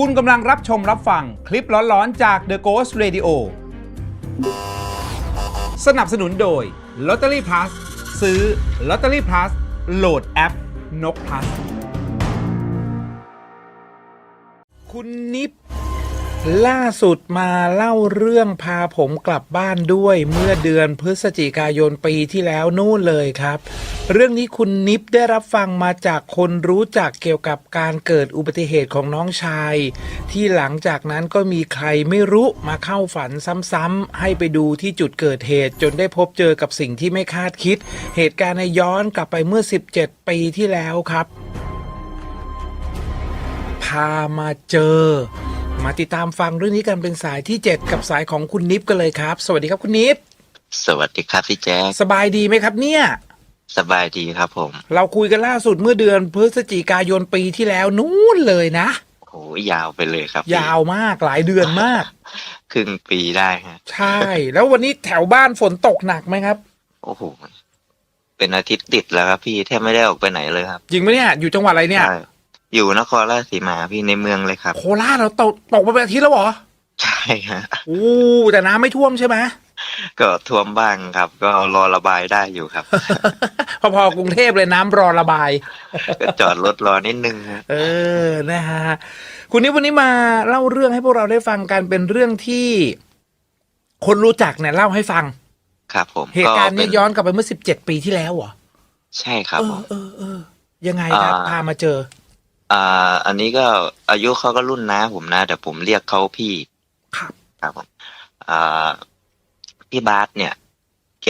คุณกำลังรับชมรับฟังคลิปร้อนๆจาก The Ghost Radio สนับสนุนโดย Lottery Plus ซื้อ Lottery Plus โหลดแอปนก plus คุณนิ ล่าสุดมาเล่าเรื่องพาผมกลับบ้านด้วยเมื่อเดือนพฤศจิกายนปีที่แล้วนู่นเลยครับ เรื่องนี้คุณนิบได้รับฟังมาจากคนรู้จักเกี่ยวกับการเกิดอุบัติเหตุของน้องชาย ที่หลังจากนั้นก็มีใครไม่รู้มาเข้าฝันซ้ำๆให้ไปดูที่จุดเกิดเหตุจนได้พบเจอกับสิ่งที่ไม่คาดคิด เหตุการณ์ในย้อนกลับไปเมื่อ 17 ปีที่แล้วครับ พามาเจอ มาติดตามฟังเรื่องนี้กันเป็นสายที่ 7 กับสายของคุณนิฟกันเลยครับ สวัสดีครับคุณนิฟสวัสดีครับพี่แจ๊คสบายดีไหมครับเนี่ย สบายดีครับผม เราคุยกันล่าสุดเมื่อเดือนพฤศจิกายนปีที่แล้วนู่นเลยนะโหยาวไปเลยครับพี่ยาวมากหลายเดือนมาก ครึ่งปีได้ฮะใช่ แล้ววันนี้แถวบ้านฝนตกหนักไหมครับ โอ้โหเป็นอาทิตย์ติดแล้วครับพี่แทบไม่ได้ออกไปไหนเลยครับ จริงไหมเนี่ยอยู่จังหวัดอะไรเนี่ยใช่ อยู่นครราชสีมาพี่ในเมืองเลยครับ โคราชเราตกตกมาเป็นอาทิตย์แล้วเหรอใช่ฮะอู้แต่น้ำไม่ท่วมใช่ไหมก็ท่วมบ้างครับ ก็รอระบายได้อยู่ครับ พอๆกรุงเทพเลยน้ำรอระบาย ก็จอดรถรอนิดนึงฮะ เออ นะฮะ คุณนิฟวันนี้มาเล่าเรื่องให้พวกเราได้ฟังกันเป็นเรื่องที่ คนรู้จักเนี่ยเล่าให้ฟัง ครับผมเหตุการณ์เนี้ป็ย้อนกลับไปเมื่อสิบเจ็ดปีที่แล้วเหรอใช่ครับเอผอม เออเออยังไงครับอ่า พามาเจอ อ่า อันนี้ก็อายุเขาก็รุ่นน้าผมนะ แต่ผมเรียกเขาพี่ ครับ ครับผมอ่าพี่บาสเนี่ย แก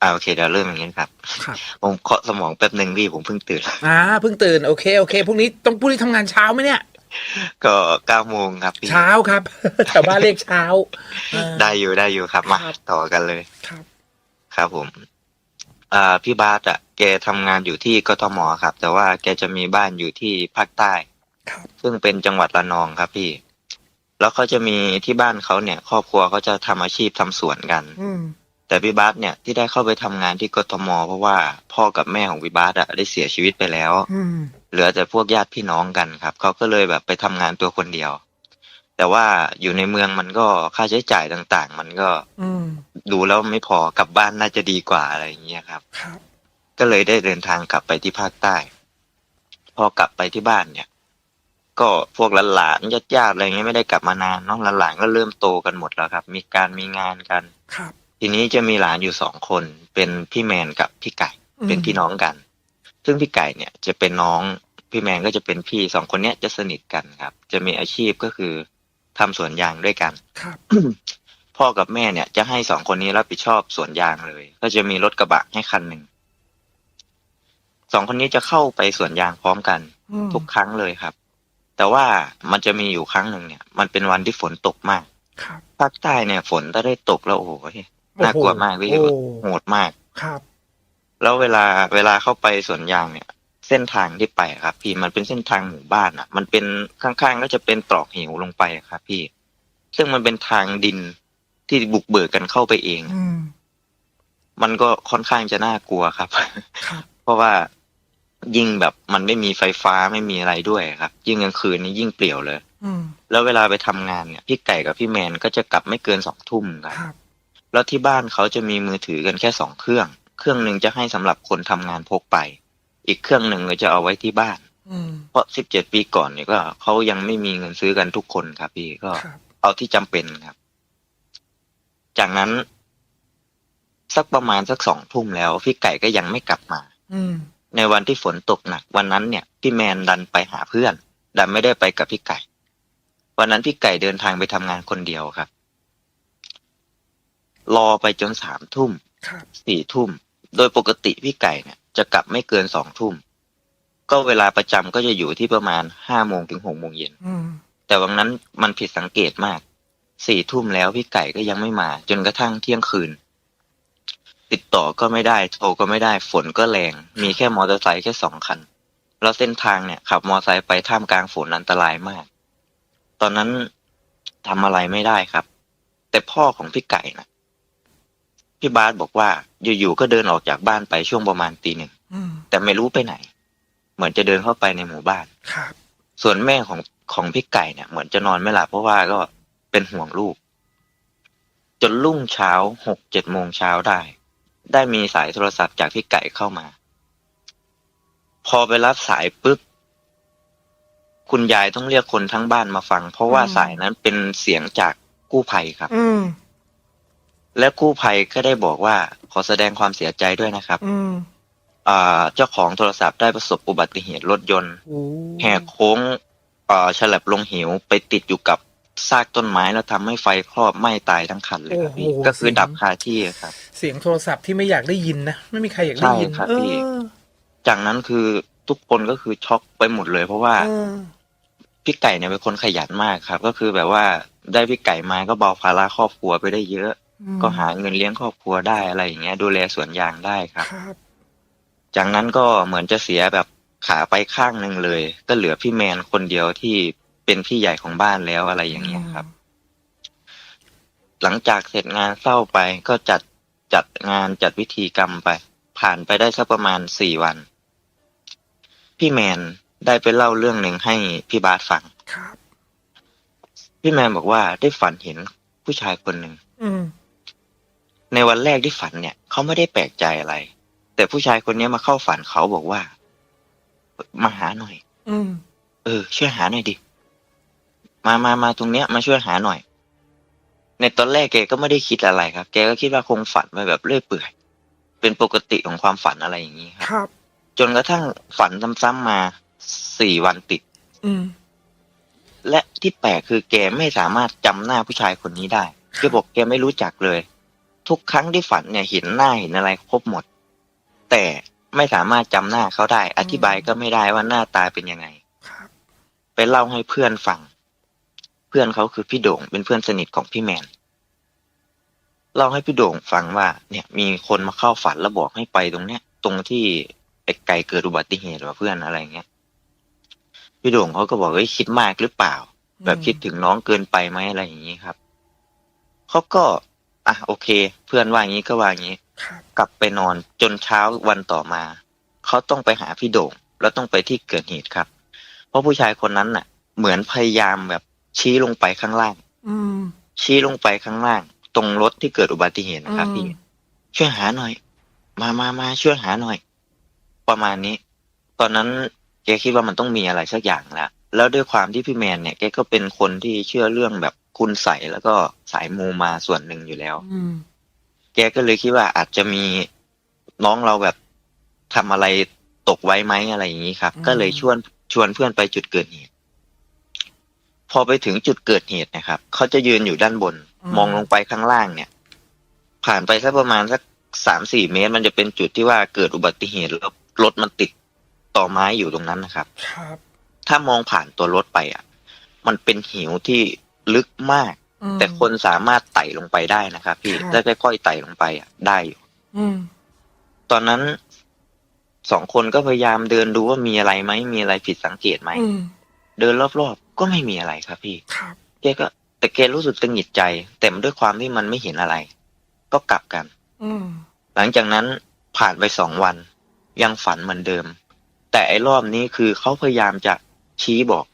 อ่าโอเคเดี๋ยวเริ่มอย่างนี้ครับ ครับ ผมเคาะสมองแป๊บหนึ่งพี่ผมเพิ่งตื่น อ่าเพิ่งตื่นโอเคโอเคพรุ่งนี้ต้องพรุ่งนี้ทำงานเช้าไหมเนี่ย ก็เก้าโมงครับพี่ เช้าครับ แถวบ้านเรียกเช้าอ่า ได้อยู่ได้อยู่ครับมาครับ ต่อกันเลย ครับ ครับผม อ่าพี่บาสอะแกทำงานอยู่ที่กทมครับ แต่ว่าแกจะมีบ้านอยู่ที่ภาคใต้ ครับ ซึ่งเป็นจังหวัดระนองครับพี่ แล้วเขาจะมีที่บ้านเขาเนี่ย ครอบครัวเขาจะทำอาชีพทำสวนกัน อืม แต่พี่บาสเนี่ยที่ได้เข้าไปทำงานที่กทมเพราะว่าพ่อกับแม่ของพี่บาสอะได้เสียชีวิตไปแล้ว อืม เหลือแต่พวกญาติพี่น้องกันครับ เขาก็เลยแบบไปทำงานตัวคนเดียว แต่ว่าอยู่ในเมืองมันก็ค่าใช้จ่ายต่างๆ มันก็อืมดูแล้วไม่พอกลับบ้านน่าจะดีกว่าอะไรอย่างเงี้ยครับครับ ก็เลยได้เดินทางกลับไปที่ภาคใต้ พอกลับไปที่บ้านเนี่ย ก็พวกหลานๆญาติๆอะไรเงี้ยไม่ได้กลับมานานเน้องหลานๆก็เริ่มโตกันหมดแล้วครับ มีการมีงานกันครับทีนี้จะมีหลานอยู่สองคน เป็นพี่แมนกับพี่ไก่อืมเป็นพี่น้องกัน ซึ่งพี่ไก่เนี่ยจะเป็นน้องพี่แมนก็จะเป็นพี่สองคนเนี้ยจะสนิทกันครับ จะมีอาชีพก็คือ ทำสวนยางด้วยกันครับพ่อกับแม่เนี่ยจะให้สองคนนี้รับผิดชอบสวนยางเลย ก็จะมีรถกระบะให้คันหนึ่งสองคนนี้จะเข้าไปสวนยางพร้อมกันอืมทุกครั้งเลยครับ แต่ว่ามันจะมีอยู่ครั้งหนึ่งเนี่ย มันเป็นวันที่ฝนตกมากครับภาคใต้เนี่ย ฝนถ้าได้ตกแล้วโอ้โหน่ากลัวมากพี่โอ้โหดมากครับ แล้วเวลาเวลาเข้าไปสวนยางเนี่ย เส้นทางที่ไปอะครับ พี่มันเป็นเส้นทางหมู่บ้านอะ มันเป็นข้างๆก็จะเป็นตรอกเหวลงไปอะครับ พี่ ซึ่งมันเป็นทางดินที่บุกเบิกกันเข้าไปเอง อืม มันก็ค่อนข้างจะน่ากลัวครับ ครับ เพราะว่ายิ่งแบบมันไม่มีไฟฟ้าไม่มีอะไรด้วยครับ ยิ่งกลางคืนนี่ยิ่งเปลี่ยวเลย อืม แล้วเวลาไปทำงานเนี่ยพี่ไก่กับพี่แมนก็จะกลับไม่เกินสองทุ่มครับ ครับ แล้วที่บ้านเขาจะมีมือถือกันแค่สองเครื่อง เครื่องหนึ่งจะให้สำหรับคนทำงานพกไป อีกเครื่องหนึ่งก็จะเอาไว้ที่บ้านอืมเพราะสิบเจ็ดปีก่อนเนี่ยก็เขายังไม่มีเงินซื้อกันทุกคนครับพี่ก็ครับเอาที่จำเป็นครับ จากนั้น สักประมาณสักสองทุ่มแล้ว พี่ไก่ก็ยังไม่กลับมา อืมในวันที่ฝนตกหนัก วันนั้นเนี่ย พี่แมนดันไปหาเพื่อน ดันไม่ได้ไปกับพี่ไก่ วันนั้นพี่ไก่เดินทางไปทำงานคนเดียวครับ รอไปจนสามทุ่มครับสี่ทุ่ม โดยปกติพี่ไก่เนี่ย จะกลับไม่เกินสองทุ่ม ก็เวลาประจำก็จะอยู่ที่ประมาณห้าโมงถึงหกโมงเย็น อืม แต่วันนั้นมันผิดสังเกตมาก สี่ทุ่มแล้วพี่ไก่ก็ยังไม่มา จนกระทั่งเที่ยงคืน ติดต่อก็ไม่ได้ โทรก็ไม่ได้ ฝนก็แรง มีแค่มอเตอร์ไซค์แค่สองคัน แล้วเส้นทางเนี่ยขับมอเตอร์ไซค์ไปท่ามกลางฝนอันตรายมาก ตอนนั้นทำอะไรไม่ได้ครับ แต่พ่อของพี่ไก่นะ พี่บาสบอกว่าอยู่ๆก็เดินออกจากบ้านไปช่วงประมาณตีหนึ่งอืมแต่ไม่รู้ไปไหน เหมือนจะเดินเข้าไปในหมู่บ้านครับ ส่วนแม่ของของพี่ไก่เนี่ย เหมือนจะนอนไม่หลับเพราะว่าก็เป็นห่วงลูก จนรุ่งเช้าหกเจ็ดโมงเช้าได้ ได้มีสายโทรศัพท์จากพี่ไก่เข้ามา พอไปรับสายปุ๊บคุณยายต้องเรียกคนทั้งบ้านมาฟัง เพราะว่าอืมสายนั้นเป็นเสียงจากกู้ภัยครับ อืม และกู้ภัยก็ได้บอกว่าขอแสดงความเสียใจด้วยนะครับ อืมอ่าเจ้าของโทรศัพท์ได้ประสบอุบัติเหตุรถยนต์ โอ้แหกโค้งอ่าฉลับลงเหวไปติดอยู่กับซากต้นไม้แล้วทำให้ไฟครอบไหม้ตายทั้งคันเลยครับพี่ก็คือดับคาที่ครับ เสียงโทรศัพท์ที่ไม่อยากได้ยินนะ ไม่มีใครอยากได้ยินใช่ครับเอพี่ อจากนั้นคือทุกคนก็คือช็อกไปหมดเลย เพราะว่า เออ พี่ไก่เนี่ยเป็นคนขยันมากครับ ก็คือแบบว่าได้พี่ไก่มาก็เบาภาระครอบครัวไปได้เยอะอืม ก็หาเงินเลี้ยงครอบครัวได้อะไรอย่างเงี้ย ดูแลสวนยางได้ครับ ครับ จากนั้นก็เหมือนจะเสียแบบขาไปข้างหนึ่งเลย ก็เหลือพี่แมนคนเดียวที่เป็นพี่ใหญ่ของบ้านแล้วอะไรอย่างเงี้ยครับ หลังจากเสร็จงานเศร้าไปก็จัดจัดงานจัดวิธีกรรมไป ผ่านไปได้สักประมาณสี่วัน พี่แมนได้ไปเล่าเรื่องหนึ่งให้พี่บาสฟังครับ พี่แมนบอกว่าได้ฝันเห็นผู้ชายคนหนึ่งอืม ในวันแรกที่ฝันเนี่ยเขาไม่ได้แปลกใจอะไร แต่ผู้ชายคนนี้มาเข้าฝันเขาบอกว่า มาหาหน่อย อืม เออ ช่วยหาหน่อยดิ มามามาตรงเนี้ย มาช่วยหาหน่อย ในตอนแรกแกก็ไม่ได้คิดอะไรครับ แกก็คิดว่าคงฝันไปแบบเรื่อยเปื่อย เป็นปกติของความฝันอะไรอย่างนี้ครับ ครับ จนกระทั่งฝันซ้ำๆมาสี่วันติด อืม และที่แปลกคือแกไม่สามารถจำหน้าผู้ชายคนนี้ได้แกบอกแกไม่รู้จักเลย ทุกครั้งที่ฝันเนี่ยเห็นหน้าเห็นอะไรครบหมด แต่ไม่สามารถจำหน้าเขาได้ อธิบายก็ไม่ได้ว่าหน้าตาเป็นยังไงครับไปเล่าให้เพื่อนฟัง เพื่อนเขาคือพี่โด่งเป็นเพื่อนสนิทของพี่แมนเล่าให้พี่โด่งฟังว่า เนี่ย มีคนมาเข้าฝันแล้วบอกให้ไปตรงเนี้ย ตรงที่ไอ้ไก่เกิดอุบัติเหตุว่าเพื่อนอะไรเงี้ยพี่โด่งเขาก็บอกเฮ้ยคิดมากหรือเปล่า แบบคิดถึงน้องเกินไปไหมอะไรอย่างนี้ครับเขาก็ อะโอเค เพื่อนว่างี้ก็ว่างี้ ครับกลับไปนอนจนเช้าวันต่อมา เขาต้องไปหาพี่โด่ง แล้วต้องไปที่เกิดเหตุครับ เพราะผู้ชายคนนั้นน่ะ เหมือนพยายามแบบชี้ลงไปข้างล่าง อืมชี้ลงไปข้างล่าง ตรงรถที่เกิดอุบัติเหตุนะครับอืมพี่ ช่วยหาหน่อย มามามาช่วยหาหน่อย ประมาณนี้ ตอนนั้นแกคิดว่ามันต้องมีอะไรสักอย่างแล้ว แล้วด้วยความที่พี่แมนเนี่ยแกก็เป็นคนที่เชื่อเรื่องแบบคุณใสยแล้วก็สายมูมาส่วนหนึ่งอยู่แล้ว อืม แกก็เลยคิดว่าอาจจะมีน้องเราแบบทำอะไรตกไว้ไหมอะไรอย่างนี้ครับ อืม ก็เลยชวนชวนเพื่อนไปจุดเกิดเหตุ พอไปถึงจุดเกิดเหตุนะครับเขาจะยืนอยู่ด้านบน มองลงไปข้างล่างเนี่ย ผ่านไปสักประมาณสักสามสี่เมตร มันจะเป็นจุดที่ว่าเกิดอุบัติเหตุแล้วรถมันติดต่อไม้อยู่ตรงนั้นนะครับ ครับ ถ้ามองผ่านตัวรถไปอะ มันเป็นหิวที่ลึกมาก อืม แต่คนสามารถไต่ลงไปได้นะครับพี่ครับแล้วค่อยๆไต่ลงไปอะได้อยู่ อืม ตอนนั้นสองคนก็พยายามเดินดูว่ามีอะไรไหมมีอะไรผิดสังเกตไหมอืม เดินรอบๆก็ไม่มีอะไรครับพี่ ครับ แกก็แต่แกรู้สึกตังหงิดใจ แต่ด้วยความที่มันไม่เห็นอะไร ก็กลับกัน อืม หลังจากนั้นผ่านไปสองวัน ยังฝันเหมือนเดิม แต่ไอ้รอบนี้คือเขาพยายามจะ ชี้บอก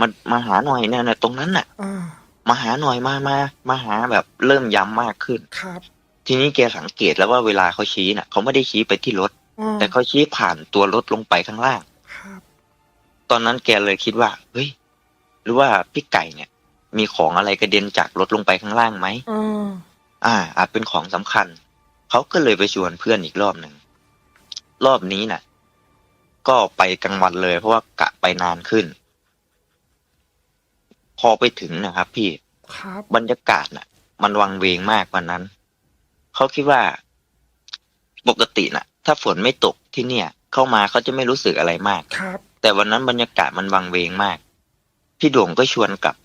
มามาหาหน่อยเนี่ยนะตรงนั้นน่ะอ่ามาหาหน่อยมามามาหาแบบเริ่มย้ำมากขึ้น ครับทีนี้แกสังเกตแล้วว่าเวลาเขาชี้น่ะเขาไม่ได้ชี้ไปที่รถอืมแต่เขาชี้ผ่านตัวรถลงไปข้างล่าง ครับตอนนั้นแกเลยคิดว่า เฮ้ย หรือว่าพี่ไก่เนี่ย มีของอะไรกระเด็นจากรถลงไปข้างล่างไหมอืมอ่า อาจเป็นของสำคัญ เขาก็เลยไปชวนเพื่อนอีกรอบหนึ่ง รอบนี้น่ะ ก็ไปกลางวันเลย เพราะว่ากะไปนานขึ้น พอไปถึงนะครับ พี่ครับ บรรยากาศน่ะ มันวังเวงมากวันนั้น เขาคิดว่า ปกติน่ะ ถ้าฝนไม่ตกที่เนี่ย เข้ามาเขาจะไม่รู้สึกอะไรมาก ครับ แต่วันนั้นบรรยากาศมันวังเวงมาก พี่โด่งก็ชวนกลับ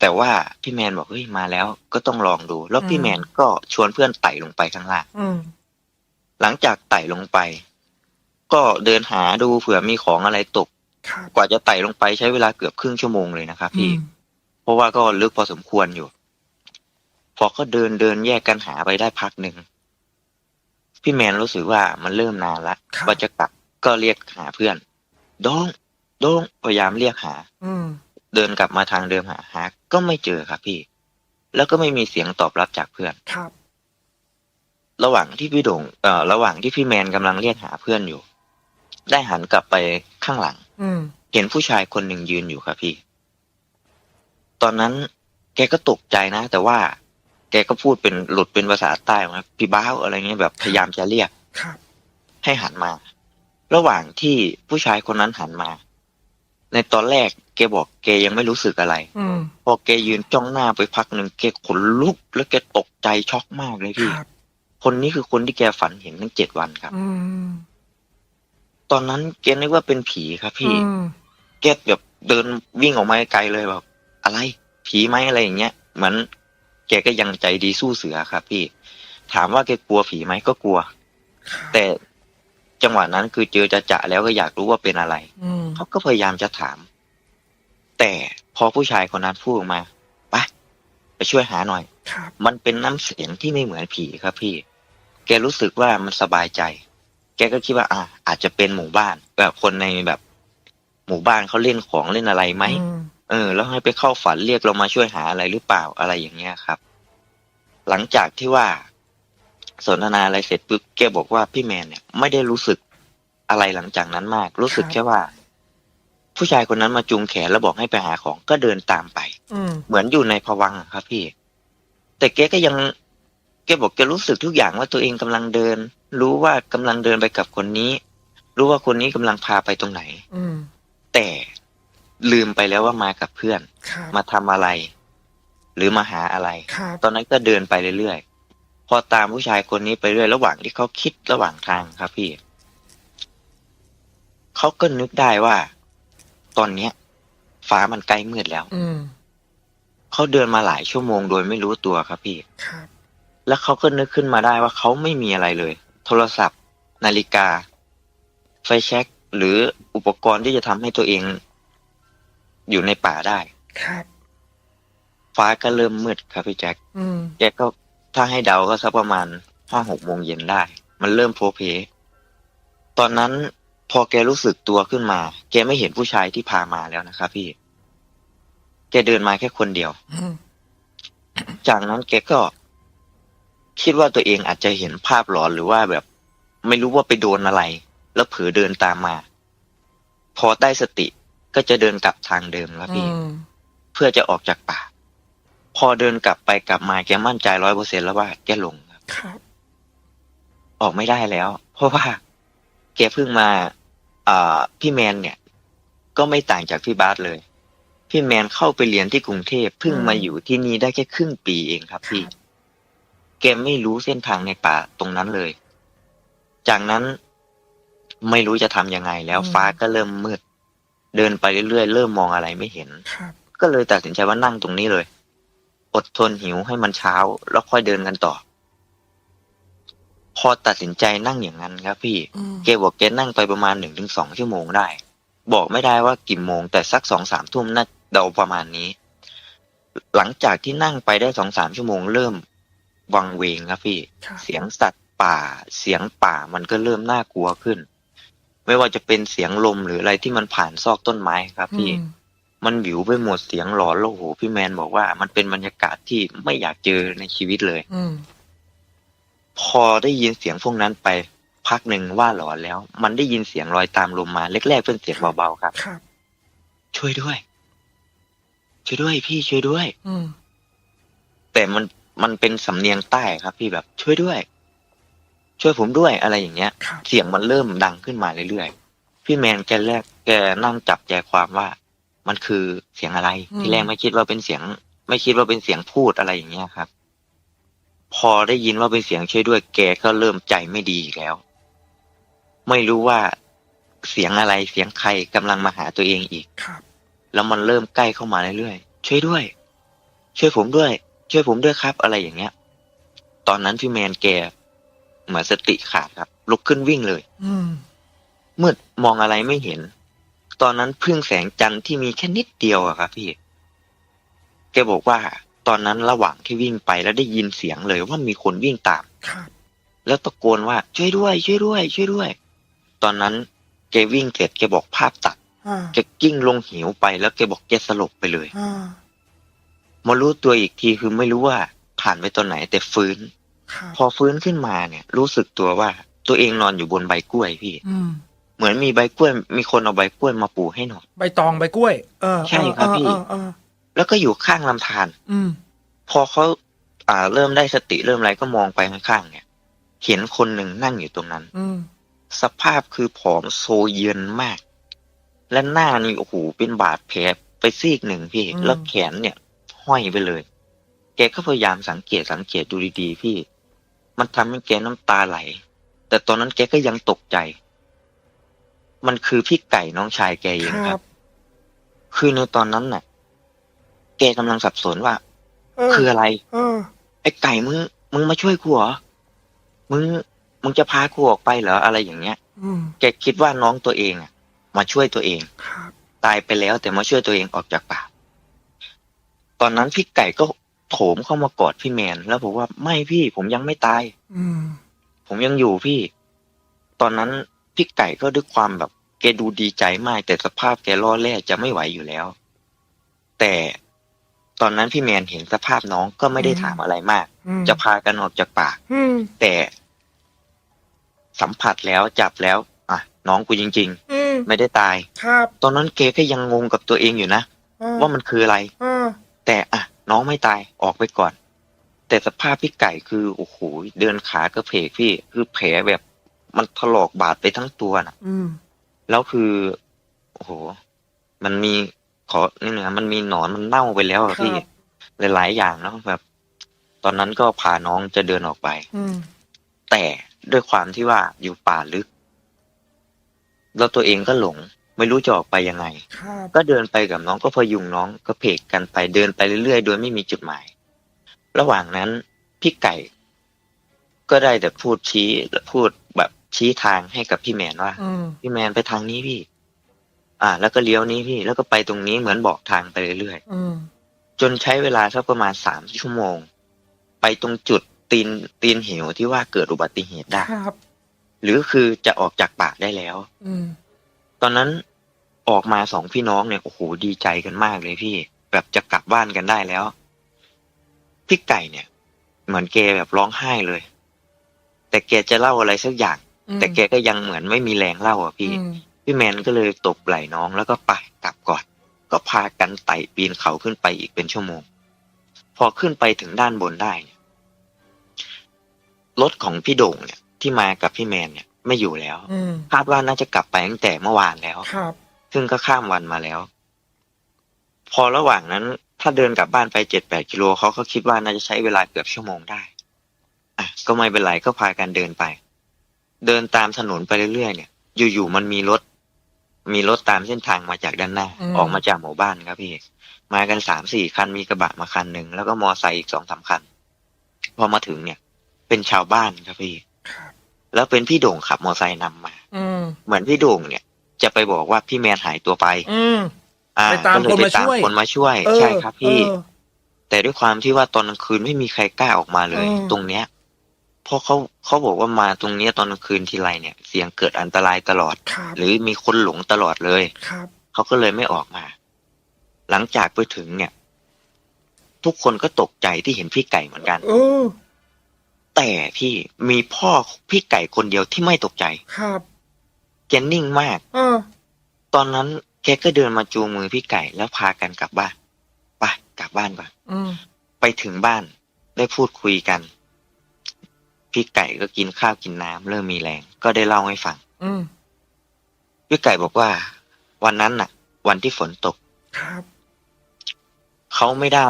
แต่ว่าพี่แมนบอกเฮ้ยมาแล้ว ก็ต้องลองดู แล้วพี่อืม แมนก็ชวนเพื่อนไต่ลงไปข้างล่าง อืม หลังจากไต่ลงไป ก็เดินหาดูเผื่อมีของอะไรตก ครับกว่าจะไต่ลงไปใช้เวลาเกือบครึ่งชั่วโมงเลยนะครับอืพี่ มเพราะว่าก็ลึกพอสมควรอยู่ พอก็เดินเดินแยกกันหาไปได้พักหนึ่ง พี่แมนรู้สึกว่ามันเริ่มนานละครับว่าจะกลับก็เรียกหาเพื่อนโดงโดงพยายามเรียกหา อืมเดินกลับมาทางเดิมหาหา ก็ไม่เจอครับพี่ แล้วก็ไม่มีเสียงตอบรับจากเพื่อน ครับระหว่างที่พี่โด่งเอ่อระหว่างที่พี่แมนกำลังเรียกหาเพื่อนอยู่ ได้หันกลับไปข้างหลัง อืม เห็นผู้ชายคนหนึ่งยืนอยู่ครับพี่ ตอนนั้นแกก็ตกใจนะ แต่ว่า แกก็พูดเป็นหลุดเป็นภาษาใต้มาพี่บ้าวอะไรเงี้ยแบบพยายามจะเรียก ครับ ให้หันมา ระหว่างที่ผู้ชายคนนั้นหันมา ในตอนแรกแกบอกแกยังไม่รู้สึกอะไร อืม พอแกยืนจ้องหน้าไปพักหนึ่งแกขนลุก แล้วแกตกใจช็อกมากเลยคพี่ รับ คนนี้คือคนที่แกฝันเห็นทั้งเจ็ดวันครับ อืม ตอนนั้นแกนึกว่าเป็นผีครับพี่ อืมแกแบบเดินวิ่งออกมาไกลเลยแบบอะไรผีไหมอะไรอย่างเงี้ยเหมือนแกก็ยังใจดีสู้เสือครับ พี่ ถามว่าแกกลัวผีไหมก็กลัวครับแต่จังหวะนั้นคือเจอจะจะแล้วก็อยากรู้ว่าเป็นอะไร อืมเขาก็พยายามจะถาม แต่พอผู้ชายคนนั้นพูดออกมาไปไปช่วยหาหน่อย ครับมันเป็นน้ำเสียงที่ไม่เหมือนผีครับพี่ แกรู้สึกว่ามันสบายใจ แกก็คิดว่าอ่าอาจจะเป็นหมู่บ้าน แบบคนในแบบ หมู่บ้านเขาเล่นของเล่นอะไรไหมอืมเออ แล้วให้ไปเข้าฝันเรียกเรามาช่วยหาอะไรหรือเปล่าอะไรอย่างเงี้ยครับ หลังจากที่ว่าสนทนาอะไรเสร็จปุ๊บแกบอกว่าพี่แมนเนี่ย ไม่ได้รู้สึกอะไรหลังจากนั้นมาก รู้สึกแค่ว่า ผู้ชายคนนั้นมาจูงแขนแล้วบอกให้ไปหาของก็เดินตามไปอืมเหมือนอยู่ในภวังค์อะครับพี่ แต่แกก็ยัง แกบอกแกรู้สึกทุกอย่างว่าตัวเองกำลังเดิน รู้ว่ากำลังเดินไปกับคนนี้ รู้ว่าคนนี้กำลังพาไปตรงไหน อืมแต่ลืมไปแล้วว่ามากับเพื่อนครับมาทำอะไร หรือมาหาอะไรครับตอนนั้นก็เดินไปเรื่อยๆพอตามผู้ชายคนนี้ไปเรื่อยระหว่างที่เขาคิดระหว่างทางครับพี่เขาก็นึกได้ว่า ตอนเนี้ย ฟ้ามันใกล้มืดแล้วอืมเขาเดินมาหลายชั่วโมงโดยไม่รู้ตัวครับพี่ครับ แล้วเขาก็นึกขึ้นมาได้ว่าเขาไม่มีอะไรเลย โทรศัพท์ นาฬิกา ไฟแช็กหรืออุปกรณ์ที่จะทำให้ตัวเอง อยู่ในป่าได้ ครับ ฟ้าก็เริ่มมืดครับพี่แจ็คอืม แกก็ถ้าให้เดาก็สักประมาณห้าหกโมงเย็นได้ มันเริ่มโพเพตอนนั้นพอแกรู้สึกตัวขึ้นมา แกไม่เห็นผู้ชายที่พามาแล้วนะครับพี่ แกเดินมาแค่คนเดียว อืม จากนั้นแกก็ คิดว่าตัวเองอาจจะเห็นภาพหลอนหรือว่าแบบ ไม่รู้ว่าไปโดนอะไร แล้วเผลอเดินตามมา พอได้สติก็จะเดินกลับทางเดิมครับอืพี่มเพื่อจะออกจากป่า พอเดินกลับไปกลับมาแกมั่นใจร้อยเปอร์เซ็นแล้วว่าแกหลงครับครับออกไม่ได้แล้ว เพราะว่าแกเพิ่งมาอ่าพี่แมนเนี่ย ก็ไม่ต่างจากพี่บาสเลย พี่แมนเข้าไปเรียนที่กรุงเทพเพิ่งมาอยู่ที่นี่ได้แค่ครึ่งปีเองครับพี่ แกไม่รู้เส้นทางในป่าตรงนั้นเลย จากนั้นไม่รู้จะทำยังไงแล้วอืมฟ้าก็เริ่มมืด เดินไปเรื่อยๆเริ่มมองอะไรไม่เห็นครับก็เลยตัดสินใจว่านั่งตรงนี้เลย อดทนหิวให้มันเช้า แล้วค่อยเดินกันต่อ พอตัดสินใจนั่งอย่างนั้นครับพี่อืมแกบอกแกนั่งไปประมาณหนึ่งถึงสองชั่วโมงได้ บอกไม่ได้ว่ากี่โมง แต่สักสองสามทุ่มน่าเดาประมาณนี้ หลังจากที่นั่งไปได้สองสามชั่วโมงเริ่ม วังเวงครับพี่ครับเสียงสัตว์ป่า เสียงป่ามันก็เริ่มน่ากลัวขึ้น ไม่ว่าจะเป็นเสียงลมหรืออะไรที่มันผ่านซอกต้นไม้ครับพี่อืมมันวิวไปหมดเสียงหลอนแล้วโอ้โหพี่แมนบอกว่า มันเป็นบรรยากาศที่ไม่อยากเจอในชีวิตเลยอืมพอได้ยินเสียงพวกนั้นไป พักหนึ่งว่าหลอนแล้ว มันได้ยินเสียงลอยตามลมมาแรกๆเป็นเสียงเบาๆครับครับ ช่วยด้วย ช่วยด้วยพี่ช่วยด้วยอืมแต่มัน มันเป็นสำเนียงใต้ครับ พี่แบบช่วยด้วย ช่วยผมด้วยอะไรอย่างเงี้ย ครับ เสียงมันเริ่มดังขึ้นมาเรื่อยๆ พี่แมนแกแรกแกนั่งจับใจความว่า มันคือเสียงอะไรที่แรกไม่คิดว่าเป็นเสียง ไม่คิดว่าเป็นเสียงพูดอะไรอย่างเงี้ยครับ พอได้ยินว่าเป็นเสียงช่วยด้วย แกก็เริ่มใจไม่ดีอีกแล้ว ไม่รู้ว่าเสียงอะไรเสียงใครกำลังมาหาตัวเองอีก ครับ แล้วมันเริ่มใกล้เข้ามาเรื่อยๆ ช่วยด้วย ช่วยผมด้วย ช่วยผมด้วยครับ อะไรอย่างเงี้ย ตอนนั้นพี่แมนแกเหมือนสติขาดครับ ลุกขึ้นวิ่งเลยอืมมืดมองอะไรไม่เห็น ตอนนั้นพึ่งแสงจันทร์ที่มีแค่นิดเดียวอะครับพี่แกบอกว่า ตอนนั้นระหว่างที่วิ่งไปแล้วได้ยินเสียงเลยว่ามีคนวิ่งตามครับแล้วตะโกนว่า ช่วยด้วย ช่วยด้วย ช่วยด้วย ตอนนั้นแกวิ่งเสร็จแกบอกภาพตัดอ่าแกกิ้งลงเหวไปแล้วแกบอกแกสลบไปเลยอ่า มารู้ตัวอีกทีคือไม่รู้ว่าผ่านไปตอนไหนแต่ฟื้นครับพอฟื้นขึ้นมาเนี่ย รู้สึกตัวว่าตัวเองนอนอยู่บนใบกล้วยพี่อืมเหมือนมีใบกล้วย มีคนเอาใบกล้วยมาปูให้นอนใบตองใบกล้วย เออใช่ครับพี่เออเออเออแล้วก็อยู่ข้างลำธารอืมพอเขาอ่า เริ่มได้สติเริ่มอะไรก็มองไปข้างๆเนี่ย เห็นคนหนึ่งนั่งอยู่ตรงนั้น อืมสภาพคือผอมโซเย็นมาก และหน้านี่โอ้โหเป็นบาดแผลไปซีกหนึ่งพี่แล้วแขนเนี่ย ห้อยไปเลย แกก็พยายามสังเกตสังเกตดูดีๆพี่ มันทำให้แกน้ำตาไหล แต่ตอนนั้นแกก็ยังตกใจ มันคือพี่ไก่น้องชายแกเองคครัรับบคือในตอนนั้นน่ะ แกกำลังสับสนว่าเออคืออะไรเออไอ้ไก่มึงมึงมาช่วยกูเหรอมึงมึงจะพากูออกไปเหรออะไรอย่างเงี้ยอืมแกคิดว่าน้องตัวเองอะ มาช่วยตัวเองครับตายไปแล้วแต่มาช่วยตัวเองออกจากป่า ตอนนั้นพี่ไก่ก็โถมเข้ามากอดพี่แมน แล้วบอกว่าไม่พี่ผมยังไม่ตาย อืม ผมยังอยู่พี่ ตอนนั้นพี่ไก่ก็ด้วยความแบบแกดูดีใจมากแต่สภาพแกล่อแร่จะไม่ไหวอยู่แล้ว แต่ตอนนั้นพี่แมนเห็นสภาพน้องก็ไม่ได้ถามอะไรมาก อืมจะพากันออกจากป่า อืมแต่สัมผัสแล้วจับแล้ว อะ น้องกูจริง อืมๆ ไม่ได้ตาย ครับตอนนั้นเกก็ยังงงกับตัวเองอยู่นะเออว่ามันคืออะไร เออ แต่อะน้องไม่ตายออกไปก่อน แต่สภาพพี่ไก่คือโอ้โหเดินขากระเพกพี่คือแผลแบบมันถลอกบาดไปทั้งตัวน่ะ อืม แล้วคือโอ้โห มันมีขอนี่นะมันมีหนอนมันเน่าไปแล้วคอะรัพี่บหลายๆอย่างเนาะแบบ ตอนนั้นก็พาน้องจะเดินออกไป อืม แต่ด้วยความที่ว่าอยู่ป่าลึก แล้วตัวเองก็หลง ไม่รู้จะออกไปยังไง ครับก็เดินไปกับน้องก็พยุงน้องก็เพกกันไปเดินไปเรื่อยๆ โดยไม่มีจุดหมาย ระหว่างนั้นพี่ไก่ ก็ได้แต่พูดชี้พูดแบบชี้ทางให้กับพี่แมนว่า อืมพี่แมนไปทางนี้พี่ อ่า แล้วก็เลี้ยวนี้พี่ แล้วก็ไปตรงนี้เหมือนบอกทางไปเรื่อยอืมๆจนใช้เวลาสักประมาณสามชั่วโมง ไปตรงจุดตีนตีนเหวที่ว่าเกิดอุบัติเหตุได้ ครับ หรือคือจะออกจากป่าได้แล้ว อืมตอนนั้น ออกมาสองพี่น้องเนี่ยโอ้โหดีใจกันมากเลยพี่ แบบจะกลับบ้านกันได้แล้ว พี่ไก่เนี่ย เหมือนแกแบบร้องไห้เลย แต่แกจะเล่าอะไรสักอย่างอืมแต่แกก็ยังเหมือนไม่มีแรงเล่าอะพี่อืมพี่แมนก็เลยตบไหล่น้องแล้วก็ไปกลับก่อน ก็พากันไต่ปีนเขาขึ้นไปอีกเป็นชั่วโมง พอขึ้นไปถึงด้านบนได้เนี่ยรถของพี่โด่งเนี่ย ที่มากับพี่แมนเนี่ยไม่อยู่แล้วอืมคาดว่าน่าจะกลับไปตั้งแต่เมื่อวานแล้วครับ ซึ่งก็ข้ามวันมาแล้ว พอระหว่างนั้น ถ้าเดินกลับบ้านไปเจ็ดแปดกิโลเขาก็คิดว่าน่าจะใช้เวลาเกือบชั่วโมงได้อะก็ไม่เป็นไรก็พากันเดินไป เดินตามถนนไปเรื่อยๆเนี่ย อยู่ๆมันมีรถ มีรถตามเส้นทางมาจากด้านหน้าอืมออกมาจากหมู่บ้านครับพี่มากันสามสี่คันมีกระบะมาคันหนึ่งแล้วก็มอไซค์อีกสองสามคัน พอมาถึงเนี่ย เป็นชาวบ้านครับพี่ครับแล้วเป็นพี่โด่งขับมอไซค์นำมา อืมเหมือนพี่โด่งเนี่ย จะไปบอกว่าพี่แมนหายตัวไป อืม อ่าไปตามก็เลยคนไปมาตามช่วยคนมาช่วย เออใช่ครับพี่ เออ แต่ด้วยความที่ว่าตอนกลางคืนไม่มีใครกล้าออกมาเลย อืม ตรงเนี้ยเพราะเขาเขาบอกว่ามาตรงเนี้ยตอนกลางคืนทีไรเนี่ย เสี่ยงเกิดอันตรายตลอด ครับหรือมีคนหลงตลอดเลย ครับ เขาก็เลยไม่ออกมา หลังจากไปถึงเนี่ย ทุกคนก็ตกใจที่เห็นพี่ไก่เหมือนกัน เออ แต่พี่มีพ่อพี่ไก่คนเดียวที่ไม่ตกใจ ครับ แกนิ่งมากเออตอนนั้นแกก็เดินมาจูงมือพี่ไก่แล้วพากันกลับบ้านไปกลับบ้านก่อนอืมไปถึงบ้านได้พูดคุยกัน พี่ไก่ก็กินข้าวกินน้ำเริ่มมีแรง ก็ได้เล่าให้ฟัง อืมพี่ไก่บอกว่า วันนั้นน่ะ วันที่ฝนตก ครับ เขาไม่ได้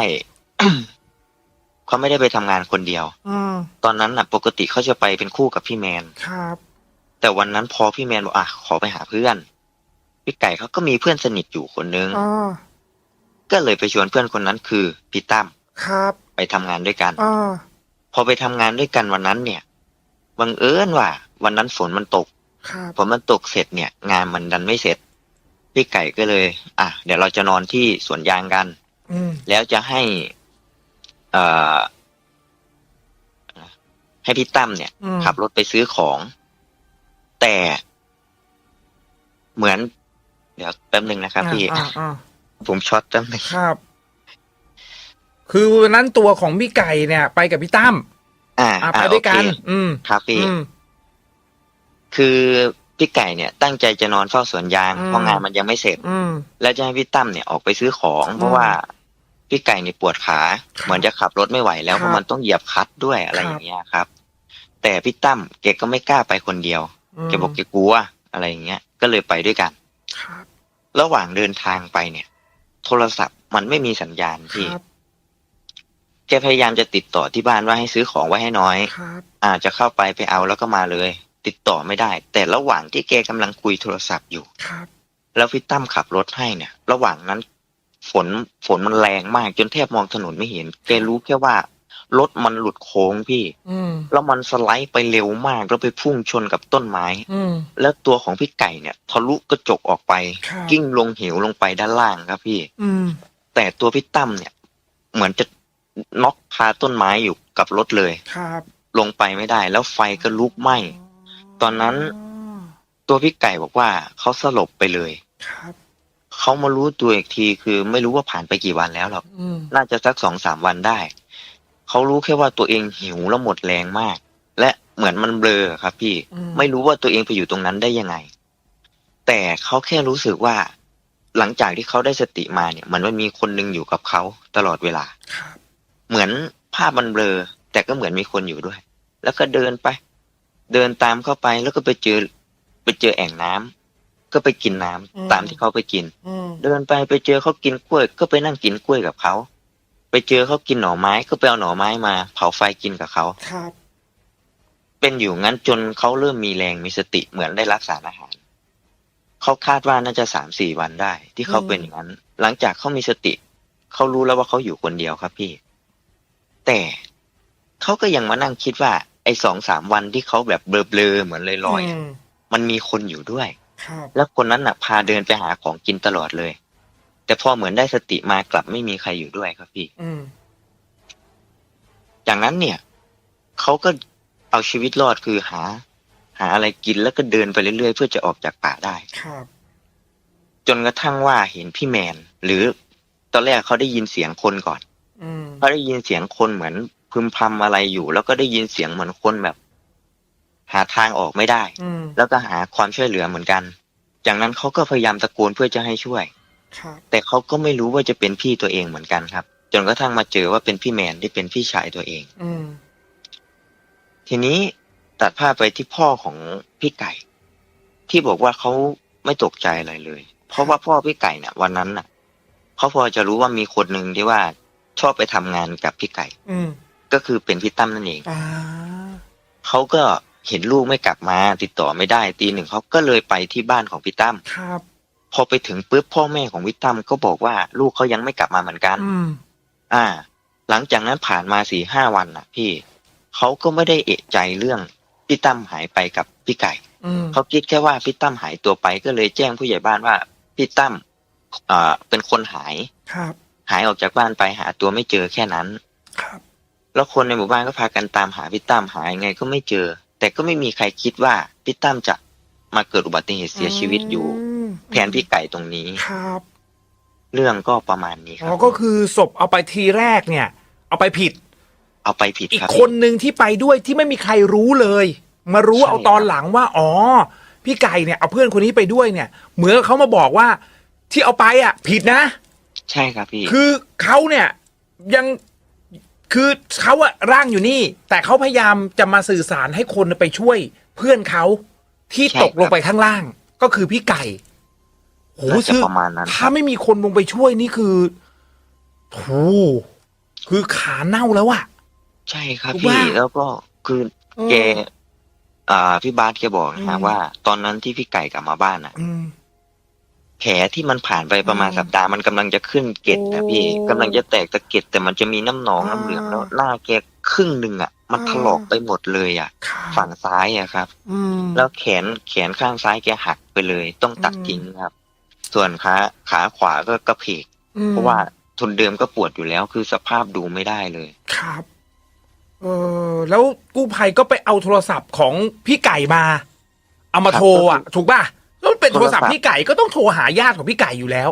เขาไม่ได้ไปทำงานคนเดียว อืมตอนนั้นน่ะ ปกติเขาจะไปเป็นคู่กับพี่แมน ครับ แต่วันนั้นพอพี่แมนบอกอะขอไปหาเพื่อน พี่ไก่เขาก็มีเพื่อนสนิทอยู่คนนึงอ๋อก็เลยไปชวนเพื่อนคนนั้นคือพี่ตั้มครับ ไปทำงานด้วยกันอ๋อพอไปทำงานด้วยกันวันนั้นเนี่ยบังเอิญว่า วันนั้นฝนมันตก ครับ พอมันตกเสร็จเนี่ย งานมันดันไม่เสร็จ พี่ไก่ก็เลย อะเดี๋ยวเราจะนอนที่สวนยางกัน อืม แล้วจะให้ เอ่อ ให้พี่ตั้มเนี่ย อืม ขับรถไปซื้อของ แต่เหมือน เดี๋ยวแป๊บหนึ่งนะครับพี่อ่าอ่าผมช็อตแป๊บหนึ่งครับ คือวันนั้นตัวของพี่ไก่เนี่ย ไปกับพี่ตั้มอ่าอ่าไปอ่าด้วยกัน โอเคอืมครับพี่ อืม คือพี่ไก่เนี่ย ตั้งใจจะนอนเฝ้าสวนยางอืม เพราะงานมันยังไม่เสร็จ อืม แล้วจะให้พี่ตั้มเนี่ยออกไปซื้อของ เพราะว่าพี่ไก่เนี่ยปวดขาครับเหมือนจะขับรถไม่ไหวแล้วครับเพราะมันต้องเหยียบคลัตช์ด้วยอะไรครับ อย่างเงี้ยครับ แต่พี่ตั้มแกก็ไม่กล้าไปคนเดียวม แกบอกแกกลัวอะไรอย่างเงี้ย ก็เลยไปด้วยกัน ครับ ระหว่างเดินทางไปเนี่ย โทรศัพท์มันไม่มีสัญญาณคพี่รับ แกพยายามจะติดต่อที่บ้านว่าให้ซื้อของไว้ให้น้อย ครับ อาจจะเข้าไปไปเอาแล้วก็มาเลย ติดต่อไม่ได้ แต่ระหว่างที่แกกำลังคุยโทรศัพท์อยู่ ครับ แล้วพี่ตั้มขับรถให้เนี่ย ระหว่างนั้น ฝนฝนมันแรงมากจนแทบมองถนนไม่เห็น แกรู้แค่ว่า รถมันหลุดโค้งพี่ อืม แล้วมันสไลด์ไปเร็วมากแล้วไปพุ่งชนกับต้นไม้ อืม แล้วตัวของพี่ไก่เนี่ยทะลุกระจกออกไป ครับ กิ้งลงเหวลงไปด้านล่างครับพี่ อืม แต่ตัวพี่ตั้มเนี่ย เหมือนจะน็อกคาต้นไม้อยู่กับรถเลย ครับลงไปไม่ได้ แล้วไฟก็ลุกไหม้ ตอนนั้นตัวพี่ไก่บอกว่าเขาสลบไปเลย ครับ เขามารู้ตัวอีกทีคือไม่รู้ว่าผ่านไปกี่วันแล้วหรอก อืม น่าจะสักสองสามวันได้ เขารู้แค่ว่าตัวเองหิวแล้วหมดแรงมาก และเหมือนมันเบลอครับ พี่อืมไม่รู้ว่าตัวเองไปอยู่ตรงนั้นได้ยังไง แต่เขาแค่รู้สึกว่า หลังจากที่เขาได้สติมาเนี่ย มันมีคนหนึ่งอยู่กับเขาตลอดเวลาครับเหมือนภาพมันเบลอ แต่ก็เหมือนมีคนอยู่ด้วย แล้วก็เดินไป เดินตามเข้าไปแล้วก็ไปเจอไปเจอแอ่งน้ำก็ไปกินน้ำตามที่เขาไปกินอืมเดินไปไปเจอเขากินกล้วย ก็ไปนั่งกินกล้วยกับเขา ไปเจอเขากินหน่อไม้ก็ไปเอาหน่อไม้มา เผาไฟกินกับเขา ครับ เป็นอยู่งั้นจนเขาเริ่มมีแรงมีสติเหมือนได้รักษาอาหาร เขาคาดว่าน่าจะสามสี่วันได้ ที่เขาอืมเป็นอย่างนั้น หลังจากเขามีสติ เขารู้แล้วว่าเขาอยู่คนเดียวครับพี่ แต่เขาก็ยังมานั่งคิดว่า ไอ้สองสามวันที่เขาแบบเบลอๆเหมือนลอยๆอะมมันมีคนอยู่ด้วย ครับ แล้วคนนั้นน่ะ พาเดินไปหาของกินตลอดเลย แต่พอเหมือนได้สติมากลับไม่มีใครอยู่ด้วยครับพี่ อืมจากนั้นเนี่ยเขาก็เอาชีวิตรอดคือหา หาอะไรกินแล้วก็เดินไปเรื่อยๆ เพื่อจะออกจากป่าได้ ครับ จนกระทั่งว่าเห็นพี่แมน หรือตอนแรกเขาได้ยินเสียงคนก่อนอืมเขาได้ยินเสียงคนเหมือนพึมพำอะไรอยู่ แล้วก็ได้ยินเสียงเหมือนคนแบบ หาทางออกไม่ได้ อืมแล้วก็หาความช่วยเหลือเหมือนกัน จากนั้นเขาก็พยายามตะโกนเพื่อจะให้ช่วย ครับแต่เขาก็ไม่รู้ว่าจะเป็นพี่ตัวเองเหมือนกันครับ จนกระทั่งมาเจอว่าเป็นพี่แมนที่เป็นพี่ชายตัวเอง อืมทีนี้ตัดภาพไปที่พ่อของพี่ไก่ ที่บอกว่าเขาไม่ตกใจอะไรเลย เพราะว่าพ่อพี่ไก่เนี่ยวันนั้นน่ะเขาพอจะรู้ว่ามีคนหนึ่งที่ว่าชอบไปทำงานกับพี่ไก่ อืมก็คือเป็นพี่ตั้มนั่นเอง อ่าเขาก็เห็นลูกไม่กลับมาติดต่อไม่ได้ตีหนึ่งเขาก็เลยไปที่บ้านของพี่ตั้ม ครับ พอไปถึงปุ๊บพ่อแม่ของพี่ตั้มก็บอกว่าลูกเขายังไม่กลับมาเหมือนกันอืมอ่า หลังจากนั้นผ่านมาสี่ห้าวันน่ะ พี่เขาก็ไม่ได้เอะใจเรื่องพี่ตั้มหายไปกับพี่ไก่อืมเขาคิดแค่ว่าพี่ตั้มหายตัวไปก็เลยแจ้งผู้ใหญ่บ้านว่าพี่ตั้มอ่าเป็นคนหายครับ หายออกจากบ้านไปหาตัวไม่เจอแค่นั้นครับ แล้วคนในหมู่บ้านก็พากันตามหาพี่ตั้มหายังไงก็ไม่เจอ แต่ก็ไม่มีใครคิดว่าพี่ตั้มจะมาเกิดอุบัติเหตุเสียชีวิตอยู่ม แทนพี่ไก่ตรงนี้ ครับ เรื่องก็ประมาณนี้คอ๋รัอ บก็คือศพเอาไปทีแรกเนี่ย เอาไปผิด เอาไปผิดอีกครับ คนหนึ่งที่ไปด้วยที่ไม่มีใครรู้เลย มารู้ใช่เอาตอนหลังว่า อ๋อ พี่ไก่เนี่ยเอาเพื่อนคนนี้ไปด้วยเนี่ย เหมือนเขามาบอกว่าที่เอาไปอะ ผิดนะ ใช่ครับพี่ คือเขาเนี่ยยังคือเขาอะร่างอยู่นี่ แต่เขาพยายามจะมาสื่อสารให้คนไปช่วย เพื่อนเขาที่ใช่ตกลงครับ ไปข้างล่าง ก็คือพี่ไก่ โหน่าจะซึ่งประมาณนั้นถ้าไม่มีคนลงไปช่วยนี่คือโหคือขาเน่าแล้วอะใช่ครับถูกพี่ปะแล้วก็คือเออแกอ่าพี่บาสแกบอกนะอืฮะมว่า ตอนนั้นที่พี่ไก่กลับมาบ้านอะอืมแผลที่มันผ่านไปประมาณอืมสัปดาห์มันกำลังจะขึ้นเกล็ดนะพี่โอ้กำลังจะแตกตะเก็ดแต่มันจะมีน้ำหนองอ่าน้ำเหลืองแล้วหน้าแกครึ่งหนึ่งอะ มันอ่าถลอกไปหมดเลยอะค่ะ ฝั่งซ้ายอะครับอืมแล้วแขนแขนข้างซ้ายแกหักไปเลย ต้องตัดอืมทิ้งครับ ส่วนขาขาขวาก็กระเพกอืมเพราะว่าทนเดิมก็ปวดอยู่แล้ว คือสภาพดูไม่ได้เลย ครับ เออแล้วกู้ภัยก็ไปเอาโทรศัพท์ของพี่ไก่มา เอามาโทรอะ ถูกป่ะเอแล้วมันเป็นโทรศัพท์โทรศัพท์พี่ไก่ก็ต้องโทรหาญาติของพี่ไก่อยู่แล้ว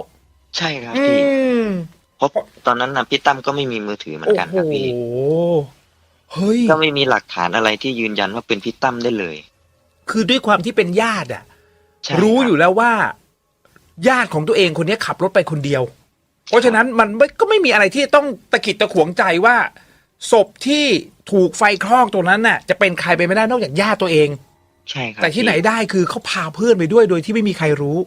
ใช่ครับอืพี่มเพราะตอนนั้นนะพี่ตั้มก็ไม่มีมือถือเหมือนกันครับพี่โอ้โหเฮ้ยก็ไม่มีหลักฐานอะไรที่ยืนยันว่าเป็นพี่ตั้มได้เลย คือด้วยความที่เป็นญาติอะใช่รู้คบอยู่แล้วว่า ญาติของตัวเองคนนี้ขับรถไปคนเดียว เพราะฉะนั้นมันไม่ก็ไม่มีอะไรที่ต้องตะกิดตะขวงใจว่าศพที่ถูกไฟคลอกตรงนั้นน่ะ จะเป็นใครไปไม่ได้นอกจากญาติตัวเอง ใช่ครับแต่ที่ไหนพี่ได้คือเขาพาเพื่อนไปด้วยโดยที่ไม่มีใครรู้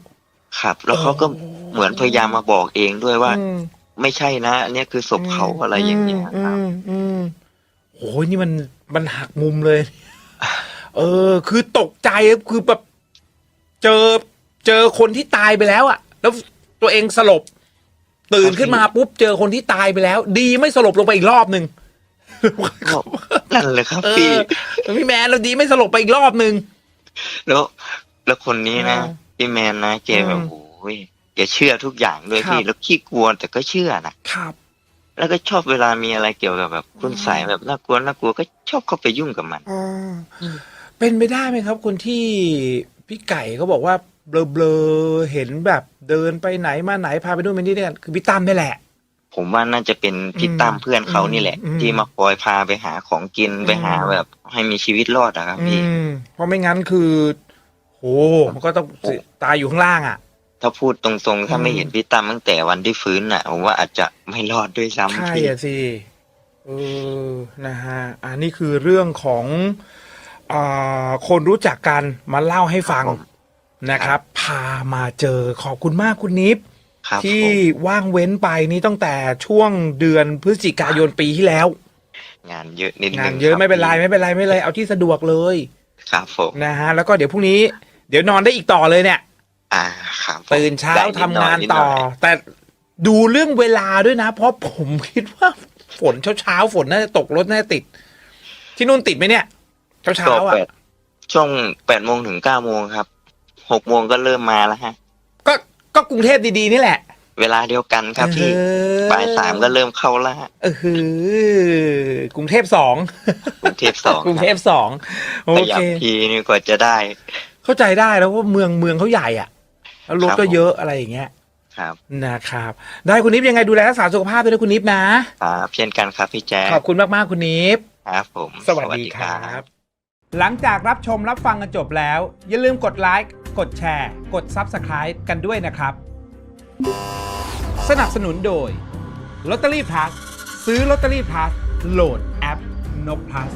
ครับ แล้วเขาก็เหมือนพยายามมาบอกเองด้วยว่าอืมไม่ใช่นะอันนี้คือศพเขาอะไรอย่างเงี้ยครับอืมอืมโอ้ยนี่มันมันหักมุมเลย เออ คือตกใจคือแบบเจอ เจอคนที่ตายไปแล้วอะแล้วตัวเองสลบ ตื่นขึ้นมาปุ๊บเจอคนที่ตายไปแล้ว ดีไม่สลบลงไปอีกรอบหนึ่งนั่นเลยครับเอพี่อพี่แมนเราดีไม่สลบไปอีกรอบหนึ่งแล้วแล้วคนนี้นะอืมพี่แมนนะแกแบอืบมโอ้ยแกเชื่อทุกอย่างด้วยครับพี่แล้วขี้กลัวแต่ก็เชื่อนะครับ แล้วก็ชอบเวลามีอะไรเกี่ยวกับแบบคุณสายแบบน่ากลัวน่ากลัวก็ชอบเข้าไปยุ่งกับมันเป็นไปได้ไหมครับ คนที่พี่ไก่เขาบอกว่า เบลอๆเห็นแบบเดินไปไหนมาไหนพาไปนู่นไปนี่เนี่ยคือพี่ตั้มนี่แหละ ผมว่าน่าจะเป็นพี่ตั้มเพื่อนเขานี่แหละ อืมที่มาคอยพาไปหาของกินอืมไปหาแบบ ให้มีชีวิตรอดอะครับอืพี่ มเพราะไม่งั้นคือโหมันก็ต้องตายอยู่ข้างล่างอะ ถ้าพูดตรงๆ ถ้าอืมไม่เห็นพี่ตั้มตั้งแต่วันที่ฟื้นน่ะผมว่าอาจจะไม่รอดด้วยซ้ำใช่พี่ อะสิเออนะฮะอันนี้คือเรื่องของอาคนรู้จักกันมาเล่าให้ฟังครับผม นะครับ พามาเจอขอบคุณมากคุณนิฟครับที่ผมว่างเว้นไปนี่ตั้งแต่ช่วงเดือนพฤศจิกายนปีที่แล้ว งานเยอะนิดนึงงานเยอะคบไม่เป็นไรพี่ไม่เป็นไรไม่เป็นไรเอาที่สะดวกเลยครับผมนะฮะแล้วก็เดี๋ยวพรุ่งนี้เดี๋ยวนอนได้อีกต่อเลยเนี่ย อ่าครับผมตื่นเช้าได้ทำดหยงานดหต่อยแต่ดูเรื่องเวลาด้วยนะ เพราะผมคิดว่าฝนเช้าๆฝนน่าจะตกรถน่าจะติด ที่นู่นติดไหมเนี่ย เช้าเช้าก็ๆอะแปดช่วงแปดโมงถึงเก้าโมงครับ หกโมงก็เริ่มมาแล้วฮะ ก็ก็กรุงเทพดีๆนี่แหละ เวลาเดียวกันครับพี่เออบ่ายสามก็เริ่มเข้าแล้วฮะเออคือกรุงเทพสองกรุงเทพสองกรุงเทพสองโอขยัเค บทีนี่กว่าจะได้ เข้าใจได้แล้วว่าเมืองเมืองเขาใหญ่อะแล้วรถครับก็ผมเยอะอะไรอย่างเงี้ยครับนะครับ ได้คุณนิฟยังไงดูแลรักษาสุขภาพด้วยนะคุณนิฟนะ ครับเช่นกันครับพี่แจ๊คขอบคุณมากๆคุณนิฟ ครับผมสวัสดีครับหลังจากรับชมรับฟังกันจบแล้ว อย่าลืมกดไลค์ กดแชร์ กด Subscribe กันด้วยนะครับ สนับสนุนโดยลอตเตอรี่พลัสซื้อลอตเตอรี่พลัสโหลดแอปนกพลัส